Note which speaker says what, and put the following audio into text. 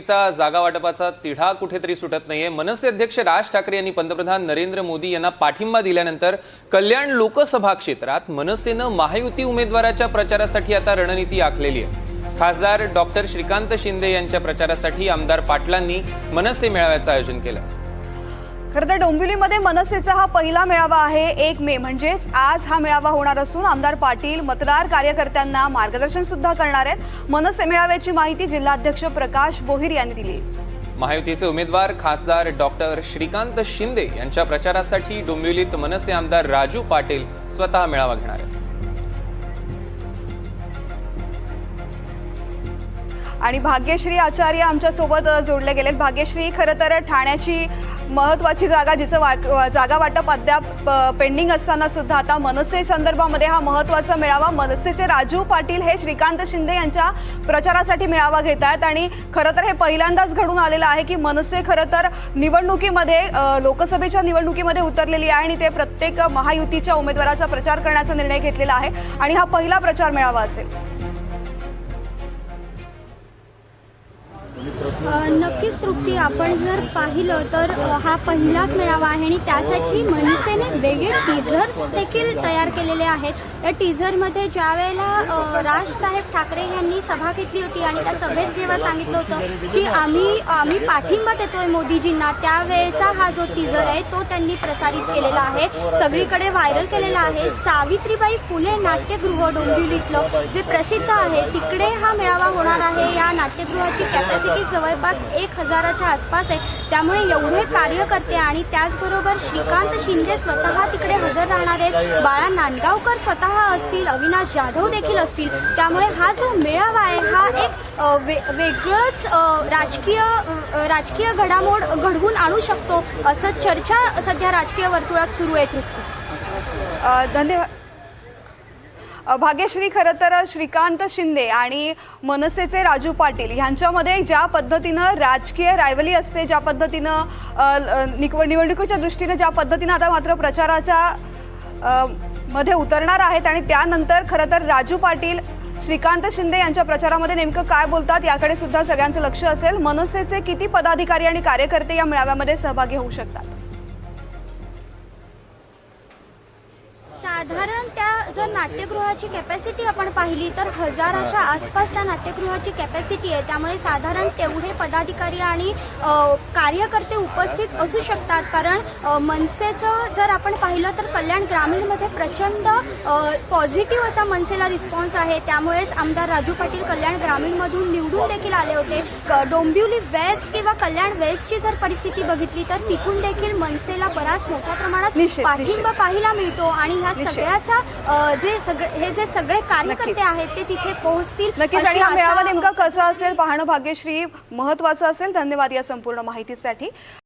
Speaker 1: चा जागा वाटपाचा तिढा कुठेतरी सुटत नाहीये. मनसे अध्यक्ष राज ठाकरे यांनी पंतप्रधान नरेंद्र मोदी यांना पाठिंबा दिल्यानंतर कल्याण लोकसभा क्षेत्रात मनसेनं महायुती उमेदवाराच्या प्रचारासाठी आता रणनीती आखलेली आहे. खासदार डॉक्टर श्रीकांत शिंदे यांच्या प्रचारासाठी आमदार पाटलांनी मनसे मेळाव्याचं आयोजन केलं.
Speaker 2: खरं तर डोंबिवलीमध्ये मनसेचा हा पहिला मेळावा आहे एक मे. म्हणजेच आज हा मेळावा होणार असून आमदार पाटील मतदार कार्यकर्त्यांना मार्गदर्शन सुद्धा करणार आहेत. मनसे मेळाव्याची माहिती जिल्हाध्यक्ष प्रकाश बोहिर यांनी दिली.
Speaker 1: महायुतीचे उमेदवार खासदार डॉक्टर श्रीकांत शिंदे यांच्या प्रचारासाठी डोंबिवलीत मनसे आमदार राजू पाटील स्वतः मेळावा घेणार आहेत.
Speaker 2: आणि भाग्यश्री आचार्य आमच्यासोबत अ, जोडले गेलेत. भाग्यश्री खरं तर ठाण्याची महत्वाची जागा जिचं वा जागा वाटप अद्याप पेंडिंग असताना सुद्धा आता मनसे संदर्भामध्ये हा महत्त्वाचा मेळावा मनसेचे राजू पाटील हे श्रीकांत शिंदे यांच्या प्रचारासाठी मेळावा घेत आहेत आणि खरं तर हे पहिल्यांदाच घडून आलेलं आहे की मनसे खरं तर निवडणुकीमध्ये लोकसभेच्या निवडणुकीमध्ये उतरलेली आहे आणि ते प्रत्येक महायुतीच्या उमेदवाराचा प्रचार करण्याचा निर्णय घेतलेला आहे आणि हा पहिला प्रचार मेळावा असेल.
Speaker 3: नक्कीच तृप्ती. आपण जर पाहिलं तर हा पहिलाच मेळावा आहे आणि त्यासाठी मनसेने वेगळे टीझर्स देखील तयार केलेले आहेत. त्या टीझरमध्ये ज्या वेळेला राजसाहेब ठाकरे यांनी सभा घेतली होती आणि त्या सभेत जेव्हा सांगितलं होतं की आम्ही आम्ही पाठिंबा देतोय मोदीजींना त्यावेळेचा हा जो टीझर आहे तो त्यांनी प्रसारित केलेला आहे. सगळीकडे व्हायरल केलेला आहे. सावित्रीबाई फुले नाट्यगृह डोंबिवलीतलं जे प्रसिद्ध आहे तिकडे हा मेळावा होणार आहे. या नाट्यगृहाची कॅपॅसिटी जवळपास एक हजाराच्या आसपास आहे. त्यामुळे एवढे कार्यकर्ते आणि त्याचबरोबर श्रीकांत शिंदे स्वतः तिकडे हजर राहणार आहेत. बाळा नांदगावकर स्वतः असतील अविनाश जाधव देखील असतील. त्यामुळे हा जो मेळावा आहे हा एक वे- वेगळंच राजकीय राजकीय घडामोड घडवून आणू शकतो. असं चर्चा सध्या राजकीय वर्तुळात सुरू आहे
Speaker 2: धन्यवाद. भाग्यश्री खरं तर श्रीकांत शिंदे आणि मनसेचे राजू पाटील ह्यांच्यामध्ये ज्या पद्धतीनं राजकीय रायवली असते ज्या पद्धतीनं निवड निवडणुकीच्या दृष्टीनं ज्या पद्धतीनं आता मात्र प्रचाराच्या मध्ये उतरणार आहेत आणि त्यानंतर खरं तर राजू पाटील श्रीकांत शिंदे यांच्या प्रचारामध्ये नेमकं काय बोलतात याकडे सुद्धा सगळ्यांचं लक्ष असेल. मनसेचे किती पदाधिकारी आणि कार्यकर्ते या मेळाव्यामध्ये सहभागी होऊ शकतात?
Speaker 3: साधारण त्या जर नाट्यगृहाची कॅपॅसिटी आपण पाहिली तर हजाराच्या आसपास त्या नाट्यगृहाची कॅपॅसिटी आहे. त्यामुळे साधारण तेवढे पदाधिकारी आणि कार्यकर्ते उपस्थित असू शकतात. कारण मनसेचं जर आपण पाहिलं तर कल्याण ग्रामीणमध्ये प्रचंड पॉझिटिव्ह असा मनसेला रिस्पॉन्स आहे. त्यामुळेच आमदार राजू पाटील कल्याण ग्रामीणमधून निवडून देखील आले होते. डोंबिवली वेस्ट किंवा कल्याण वेस्टची जर परिस्थिती बघितली तर तिथून देखील मनसेला बराच मोठ्या प्रमाणात पाठिंबा पाहायला मिळतो. आणि ह्या. सगळ्याचा जे सगळे हे जे सगळे कार्यकर्ते. आहेत ते तिथे पोहोचतील
Speaker 2: नक्कीच आणि हा मेळावा नेमका कसा असेल? पाहणं भाग्यश्री महत्वाचं असेल. धन्यवाद या संपूर्ण माहितीसाठी.